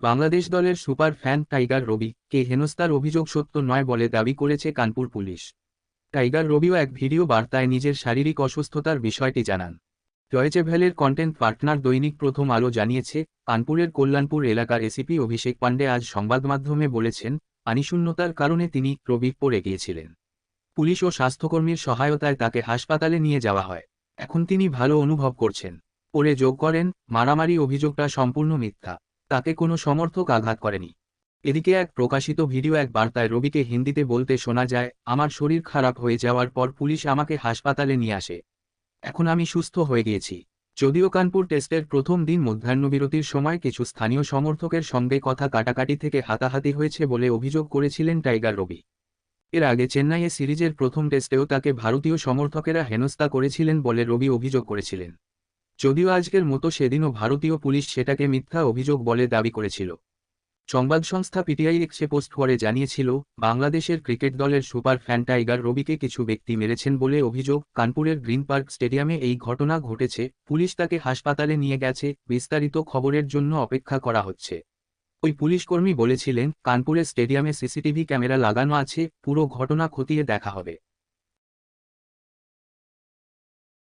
বাংলাদেশ দলের super fan tiger Robi কে হেনস্তার অভিযোগ সত্য নয় বলে দাবি করেছে কানপুর পুলিশ। টাইগার রবিও এক ভিডিও বার্তায় নিজের শারীরিক অসুস্থতার বিষয়টি জানান। ভ্যালের কন্টেন্ট পার্টনার দৈনিক প্রথম আলো জানিয়েছে, কানপুরের কল্যাণপুর এলাকার এসিপি অভিষেক পাণ্ডে আজ সংবাদ মাধ্যমে বলেছেন পানিশূন্যতার কারণে তিনি রবি পড়ে গিয়েছিলেন। পুলিশ ও স্বাস্থ্যকর্মীর সহায়তায় তাকে হাসপাতালে নিয়ে যাওয়া হয়। এখন তিনি ভালো অনুভব করছেন। পরে যোগ করেন, মারামারি অভিযোগটা সম্পূর্ণ মিথ্যা। তাকে কোনো সমর্থক আঘাত করেনি। এদিকে এক প্রকাশিত ভিডিও এক বার্তায় রবিকে হিন্দিতে বলতে শোনা যায়, আমার শরীর খারাপ হয়ে যাওয়ার পর পুলিশ আমাকে হাসপাতালে নিয়ে আসে। এখন আমি সুস্থ হয়ে গিয়েছি। যদিও কানপুর টেস্টের প্রথম দিন মধ্যাহ্নবিরতির সময় কিছু স্থানীয় সমর্থকের সঙ্গে কথা কাটাকাটি থেকে হাতাহাতি হয়েছে বলে অভিযোগ করেছিলেন টাইগার রবি। এর আগে চেন্নাইয়ে সিরিজের প্রথম টেস্টেও তাকে ভারতীয় সমর্থকেরা হেনস্থা করেছিলেন বলে রবি অভিযোগ করেছিলেন। যদিও আজকের মতো সেদিনও ভারতীয় পুলিশ সেটাকে মিথ্যা অভিযোগ বলে দাবি করেছিল। সংবাদ সংস্থা পিটিআই এক্সে পোস্ট করে জানিয়েছিল, বাংলাদেশের ক্রিকেট দলের সুপার ফ্যান টাইগার রবিকে কিছু ব্যক্তি মেরেছেন বলে অভিযোগ কানপুরের গ্রিন পার্ক স্টেডিয়ামে এই ঘটনা ঘটেছে। পুলিশ তাকে হাসপাতালে নিয়ে গেছে, বিস্তারিত খবরের জন্য অপেক্ষা করা হচ্ছে। ওই পুলিশকর্মী বলেছিলেন, কানপুরের স্টেডিয়ামে সিসিটিভি ক্যামেরা লাগানো আছে, পুরো ঘটনা খতিয়ে দেখা হবে।